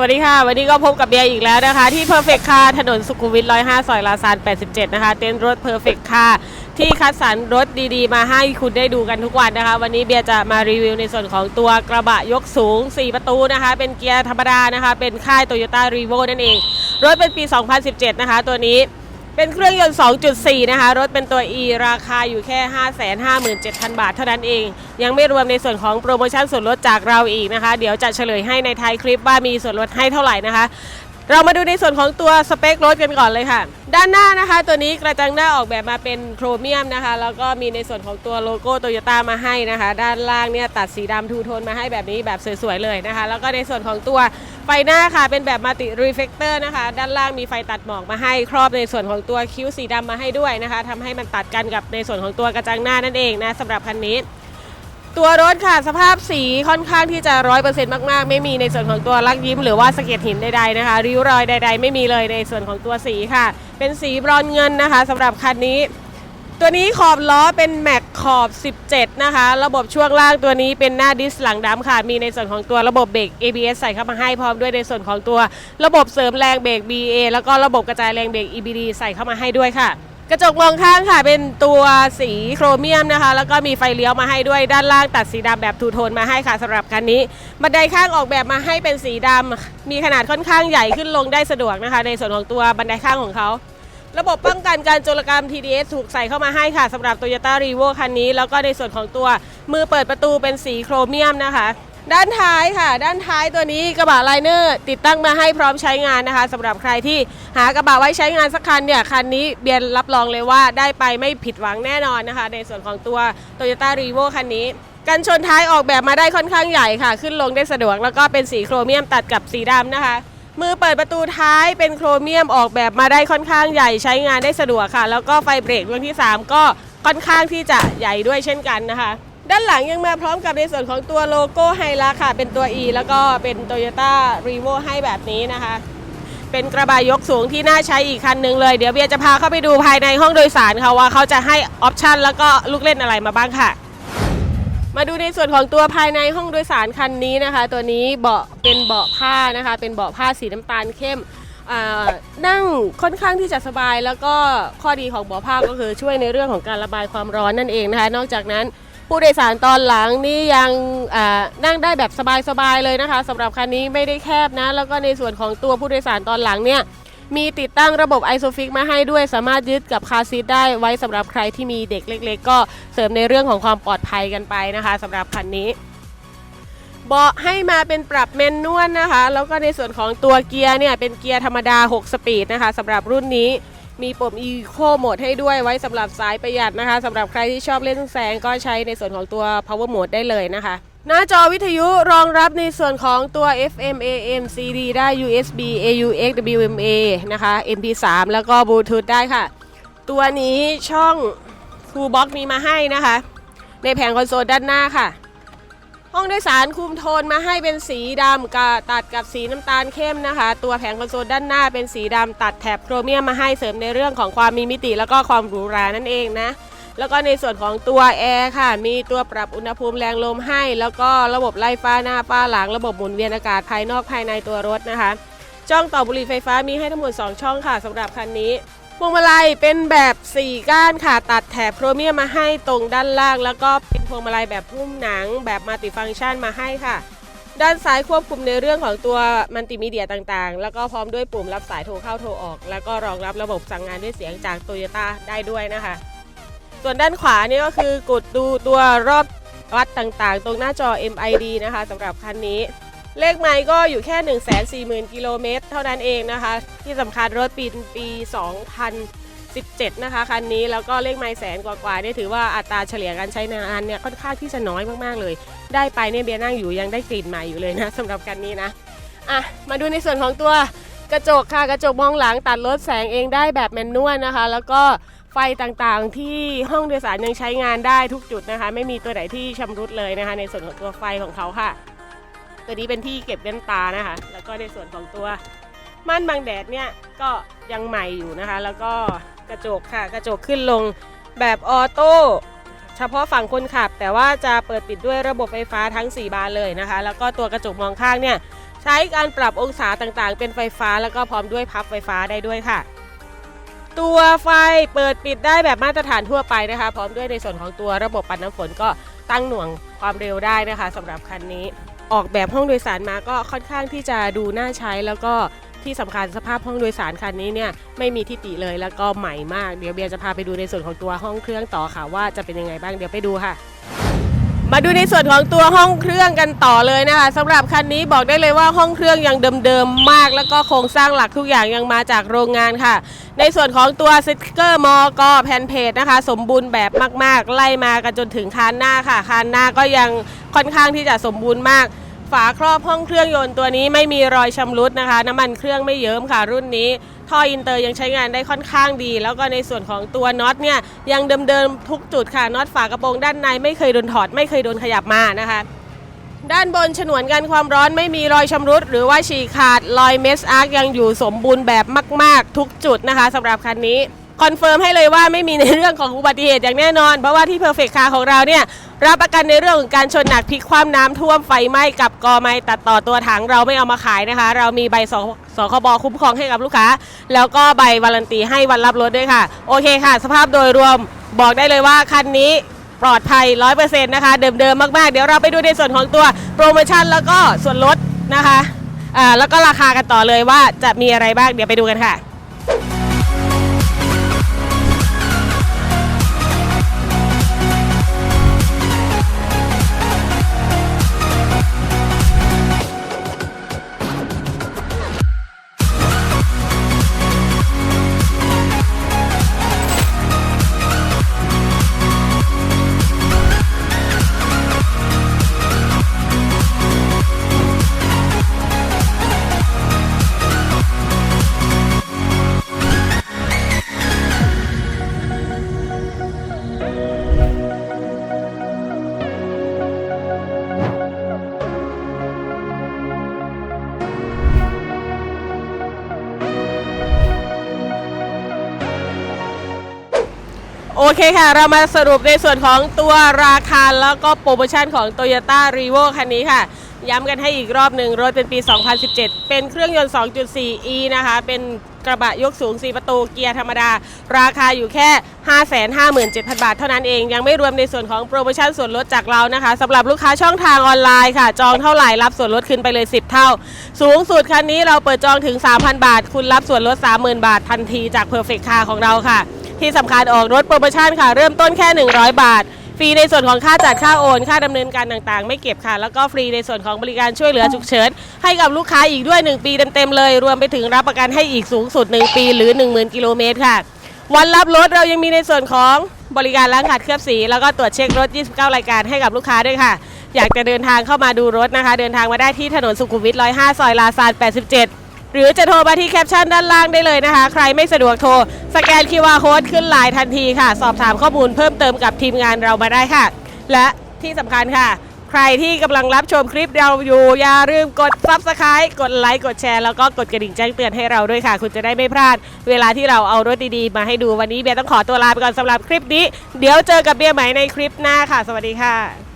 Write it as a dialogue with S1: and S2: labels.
S1: วัสดีค่ะ วันนี้ก็พบกับเบียร์อีกแล้วนะคะ ที่ Perfect Car ถนนสุขุมวิท105ซอยลาซาน 87 นะคะ เต้นรถ Perfect Car ที่คัดสรรรถดีๆ มาให้คุณได้ดูกันทุกวันนะคะ วันนี้เบียร์จะมารีวิวในส่วนของตัวกระบะยกสูง 4 ประตูนะคะ เป็นเกียร์ธรรมดานะคะ เป็นค่าย Toyota r e v o นั่นเอง รถเป็นปี 2017 นะคะ ตัวนี้ เป็นเครื่องยนต์ 2.4 นะคะ รถเป็นตัว E ราคาอยู่แค่ 557,000 บาทเท่านั้นเอง ยังไม่รวมในส่วนของโปรโมชั่นส่วนลดจากเราอีกนะคะ เดี๋ยวจะเฉลยให้ในท้ายคลิปว่ามีส่วนลดให้เท่าไหร่นะคะ เรามาดูในส่วนของตัวสเปครถกันก่อนเลยค่ะ ด้านหน้านะคะ ตัวนี้กระจังหน้าออกแบบมาเป็นโครเมียมนะคะ แล้วก็มีในส่วนของตัวโลโก้โตโยต้ามาให้นะคะ ด้านล่างเนี่ยตัดสีดำทูโทนมาให้แบบนี้แบบสวยๆเลยนะคะ แล้วก็ในส่วนของตัวไฟหน้าค่ะ เป็นแบบมัลติรีเฟกเตอร์นะคะ ด้านล่างมีไฟตัดหมอกมาให้ ครอบในส่วนของตัวคิ้วสีดำมาให้ด้วยนะคะทำให้มันตัดกันกับในส่วนของตัวกระจังหน้านั่นเองนะสำหรับคันนี้ ตัวรถค่ะสภาพสีค่อนข้างที่จะร้อยเปอร์เซ็นต์มากๆ ไม่มีในส่วนของตัวลักยิ้มหรือว่าสะเก็ดหินใดๆนะคะ ริ้วรอยใด ๆ ไม่มีเลยในส่วนของตัวสีค่ะ เป็นสีบรอนเงินนะคะสำหรับคันนี้ ตัวนี้ขอบล้อเป็นแม็กขอบ 17 นะคะ ระบบช่วงล่างตัวนี้เป็นหน้าดิสหลังดำค่ะ มีในส่วนของตัวระบบเบรก ABS ใส่เข้ามาให้พร้อมด้วยในส่วนของตัว ระบบเสริมแรงเบรก BA แล้วก็ระบบกระจายแรงเบรก EBD ใส่เข้ามาให้ด้วยค่ะ กระจกมองข้างค่ะเป็นตัวสีโครเมียมนะคะ แล้วก็มีไฟเลี้ยวมาให้ด้วยด้านล่างตัดสีดำแบบทูโทนมาให้ค่ะสำหรับคันนี้ บันไดข้างออกแบบมาให้เป็นสีดำมีขนาดค่อนข้างใหญ่ขึ้นลงได้สะดวกนะคะ ในส่วนของตัวบันไดข้างของเขา ระบบป้องกันการโจรกรรม TDS ถูกใส่เข้ามาให้ค่ะสำหรับ Toyota r e v o คันนี้ แล้วก็ในส่วนของตัวมือเปิดประตูเป็นสีโครเมียมนะคะ ด้านท้ายค่ะ ด้านท้ายตัวนี้กระบะไลเนอร์ติดตั้งมาให้พร้อมใช้งานนะคะสำหรับใครที่หากระบะไว้ใช้งานสักคันเนี่ยคันนี้เบียนรับรองเลยว่าได้ไปไม่ผิดหวังแน่นอนนะคะ ในส่วนของตัว Toyota r e v o คันนี้กันชนท้ายออกแบบมาได้ค่อนข้างใหญ่ค่ะ ขึ้นลงได้สะดวกแล้วก็เป็นสีโครเมียมตัดกับสีดำนะคะ มือเปิดประตูท้ายเป็นโครเมียมออกแบบมาได้ค่อนข้างใหญ่ใช้งานได้สะดวกค่ะ แล้วก็ไฟเบรกดวงที่ 3 ก็ค่อนข้างที่จะใหญ่ด้วยเช่นกันนะคะ ด้านหลังยังมาพร้อมกับในส่วนของตัวโลโก้ไฮลักค่ะ เป็นตัว E แล้วก็เป็น Toyota r e v o ให้แบบนี้นะคะ เป็นกระบะยกสูงที่น่าใช้อีกคันหนึ่งเลย เดี๋ยวเบียร์จะพาเข้าไปดูภายในห้องโดยสารค่ะว่าเขาจะให้ออปชันแล้วก็ลูกเล่นอะไรมาบ้างค่ะ มาดูในส่วนของตัวภายในห้องโดยสารคันนี้นะคะ ตัวนี้เบาะเป็นเบาะผ้านะคะ เป็นเบาะผ้าสีน้ำตาลเข้มนั่งค่อนข้างที่จะสบายแล้วก็ข้อดีของเบาะผ้าก็คือช่วยในเรื่องของการระบายความร้อนนั่นเองนะคะ นอกจากนั้น ผู้โดยสารตอนหลังนี่ยังนั่งได้แบบสบายๆเลยนะคะสำหรับคันนี้ไม่ได้แคบนะ แล้วก็ในส่วนของตัวผู้โดยสารตอนหลังเนี่ยมีติดตั้งระบบ i s o f i x มาให้ด้วย สามารถยึดกับคาซีทได้ไว้สำหรับใครที่มีเด็กเล็ก ๆ ก็เสริมในเรื่องของความปลอดภัยกันไปนะคะสำหรับคันนี้เบาะให้มาเป็นปรับเมนนวลนะคะ แล้วก็ในส่วนของตัวเกียร์เนี่ยเป็นเกียร์ธรรมดา 6 สปีดนะคะสำหรับรุ่นนี้ มีปุ่ม Eco Mode ให้ด้วยไว้สำหรับสายประหยัดนะคะสำหรับใครที่ชอบเล่นแสงก็ใช้ในส่วนของตัว Power Mode ได้เลยนะคะ หน้าจอวิทยุรองรับในส่วนของตัว FM AM CD ได้ USB AUX WMA นะคะ MP3 แล้วก็ Bluetooth ได้ค่ะ ตัวนี้ช่อง True Box มีมาให้นะคะ ในแผงคอนโซลด้านหน้าค่ะ ห้องโดยสารคุมโทนมาให้เป็นสีดำกับตัดกับสีน้ำตาลเข้มนะคะ ตัวแผงคอนโซลด้านหน้าเป็นสีดำตัดแถบโครเมียมมาให้เสริมในเรื่องของความมีมิติ แล้วก็ความหรูหรานั่นเองนะแล้วก็ในส่วนของตัวแอร์ค่ะ มีตัวปรับอุณหภูมิแรงลมให้ แล้วก็ระบบไล่ฟ้าหน้าฟ้าหลัง ระบบหมุนเวียนอากาศภายนอกภายในตัวรถนะคะ ช่องต่อบุหรี่ไฟฟ้ามีให้ทั้งหมด 2 ช่องค่ะสำหรับคันนี้ พวงมาลัยเป็นแบบ 4 ก้านค่ะ ตัดแถบโครเมียมมาให้ตรงด้านล่าง แล้วก็เป็นพวงมาลัยแบบหุ้มหนัง แบบมัลติฟังก์ชันมาให้ค่ะ ด้านซ้ายควบคุมในเรื่องของตัวมัลติมีเดียต่างๆ แล้วก็พร้อมด้วยปุ่มรับสายโทรเข้าโทรออก แล้วก็รองรับระบบสั่งงานด้วยเสียงจากโตโยต้าได้ด้วยนะคะ ส่วนด้านขวานี่ก็คือกดดูตัวรอบวัดต่างๆ ตรงหน้าจอ MID นะคะสำหรับคันนี้ เลขไมล์ก็อยู่แค่ 1 4 0 0 0 0 กิโลเมตร เท่านั้นเองนะคะ ที่สำคัญรถปีปี 2017 นะคะคันนี้แล้วก็เลขไมล์แสนกว่าๆเนี่ยถือว่าอัตราเฉลี่ยการใช้งานเนี่ยค่อนข้างที่จะน้อยมากๆเลย ได้ไปเนี่ยเบียร์นั่งอยู่ยังได้กลิ่นใหม่อยู่เลยนะสำหรับคันนี้นะอะมาดูในส่วนของตัวกระจกค่ะกระจกมองหลังตัดลดแสงเองได้แบบแมนนวลนะคะ แล้วก็ไฟต่างๆที่ห้องโดยสารยังใช้งานได้ทุกจุดนะคะ ไม่มีตัวไหนที่ชำรุดเลยนะคะ ในส่วนของตัวไฟของเขาค่ะ ตัวนี้เป็นที่เก็บแว่นตานะคะ แล้วก็ในส่วนของตัวม่านบังแดดเนี่ยก็ยังใหม่อยู่นะคะ แล้วก็กระจกค่ะ กระจกขึ้นลงแบบออโต้เฉพาะฝั่งคนขับ แต่ว่าจะเปิดปิดด้วยระบบไฟฟ้าทั้ง 4 บานเลยนะคะ แล้วก็ตัวกระจกมองข้างเนี่ยใช้การปรับองศาต่างๆ เป็นไฟฟ้าแล้วก็พร้อมด้วยพับไฟฟ้าได้ด้วยค่ะ ตัวไฟเปิดปิดได้แบบมาตรฐานทั่วไปนะคะ พร้อมด้วยในส่วนของตัวระบบปัดน้ำฝนก็ตั้งหน่วงความเร็วได้นะคะสำหรับคันนี้ ออกแบบห้องโดยสารมาก็ค่อนข้างที่จะดูน่าใช้แล้วก็ที่สำคัญสภาพห้องโดยสารคันนี้เนี่ยไม่มีที่ติเลยแล้วก็ใหม่มาก เดี๋ยวเบียร์จะพาไปดูในส่วนของตัวห้องเครื่องต่อค่ะว่าจะเป็นยังไงบ้างเดี๋ยวไปดูค่ะ มาดูในส่วนของตัวห้องเครื่องกันต่อเลยนะคะสำหรับคันนี้บอกได้เลยว่าห้องเครื่องยังเดิมๆมาก แล้วก็โครงสร้างหลักทุกอย่างยังมาจากโรงงานค่ะ ในส่วนของตัวสติกเกอร์มอกแผ่นเพจนะคะ สมบูรณ์แบบมากๆ ไล่มากันจนถึงคานหน้าค่ะ คานหน้าก็ยังค่อนข้างที่จะสมบูรณ์มาก ฝาครอบห้องเครื่องยนต์ตัวนี้ไม่มีรอยชำรุดนะคะ น้ำมันเครื่องไม่เยิ้มค่ะรุ่นนี้ ท่ออินเตอร์ยังใช้งานได้ค่อนข้างดี แล้วก็ในส่วนของตัวน็อตเนี่ยยังเดิมๆทุกจุดค่ะน็อตฝากระโปรงด้านในไม่เคยโดนถอดไม่เคยโดนขยับมานะคะด้านบนฉนวนกันความร้อนไม่มีรอยชำรุด หรือว่าฉีกขาดรอยเมสอาร์กยังอยู่สมบูรณ์แบบมาก ๆ ทุกจุดนะคะสำหรับคันนี้ คอนเฟิร์มให้เลยว่าไม่มีในเรื่องของอุบัติเหตุอย่างแน่นอน เพราะว่าที่ Perfect Car ของเราเนี่ยรับประกันในเรื่องของการชนหนักพลิกคว่ำน้ำท่วมไฟไหม้กับกอไม้ตัดต่อตัวถังเราไม่เอามาขายนะคะ เรามีใบสสคบคุ้มครองให้กับลูกค้า แล้วก็ใบวารันตีให้วันรับรถด้วยค่ะ โอเคค่ะ สภาพโดยรวมบอกได้เลยว่าคันนี้ปลอดภัย 100%นะคะ เดิมๆ มากๆ เดี๋ยวเราไปดูในส่วนของตัวโปรโมชั่นแล้วก็ส่วนลดนะคะอ่าแล้วก็ราคากันต่อเลยว่าจะมีอะไรบ้าง เดี๋ยวไปดูกันค่ะ เคค่ะ เรามาสรุปในส่วนของตัวราคาแล้วก็โปรโมชั่นของ Toyota r e v o คันนี้ค่ะ ย้ำกันให้อีกรอบหนึ่งรถเป็นปี 2017 เป็นเครื่องยนต์ 2.4e นะคะ เป็นกระบะยกสูง 4 ประตูเกียร์ธรรมดา ราคาอยู่แค่ 557,000 บาทเท่านั้นเอง ยังไม่รวมในส่วนของโปรโมชั่นส่วนลดจากเรานะคะสำหรับลูกค้าช่องทางออนไลน์ค่ะ จองเท่าไหร่รับส่วนลดขึ้นไปเลย 10 เท่า สูงสุดคันนี้เราเปิดจองถึง 3,000 บาท คุณรับส่วนลด 30,000 บาททันทีจาก Perfect Car ของเราค่ะ ที่สำคัญออกรถโปรโมชั่นค่ะ เริ่มต้นแค่ 100 บาท ฟรีในส่วนของค่าจัดค่าโอน ค่าดำเนินการต่างๆ ไม่เก็บค่ะ แล้วก็ฟรีในส่วนของบริการช่วยเหลือฉุกเฉิน ให้กับลูกค้าอีกด้วย 1 ปีเต็มๆเลย รวมไปถึงรับประกันให้อีกสูงสุด 1 ปีหรือ 10,000 กิโลเมตรค่ะ วันรับรถเรายังมีในส่วนของบริการล้างขัดเคลือบสี แล้วก็ตรวจเช็ครถ 29 รายการให้กับลูกค้าด้วยค่ะ อยากจะเดินทางเข้ามาดูรถนะคะ เดินทางมาได้ที่ถนนสุขุมวิท105 ซอยลาซาน 87 หรือจะโทรมาที่แคปชั่นด้านล่างได้เลยนะคะ ใครไม่สะดวกโทร สแกน QR Code ขึ้นไลน์ทันทีค่ะ สอบถามข้อมูลเพิ่มเติมกับทีมงานเรามาได้ค่ะ และที่สำคัญค่ะ ใครที่กำลังรับชมคลิปเราอยู่ อย่าลืมกด Subscribe กดไลค์กดแชร์แล้วก็กดกระดิ่งแจ้งเตือนให้เราด้วยค่ะ คุณจะได้ไม่พลาด เวลาที่เราเอารถดีๆ มาให้ดูวันนี้เบียร์ต้องขอตัวลาไปก่อนสำหรับคลิปนี้ เดี๋ยวเจอกับเบียร์ใหม่ในคลิปหน้าค่ะ สวัสดีค่ะ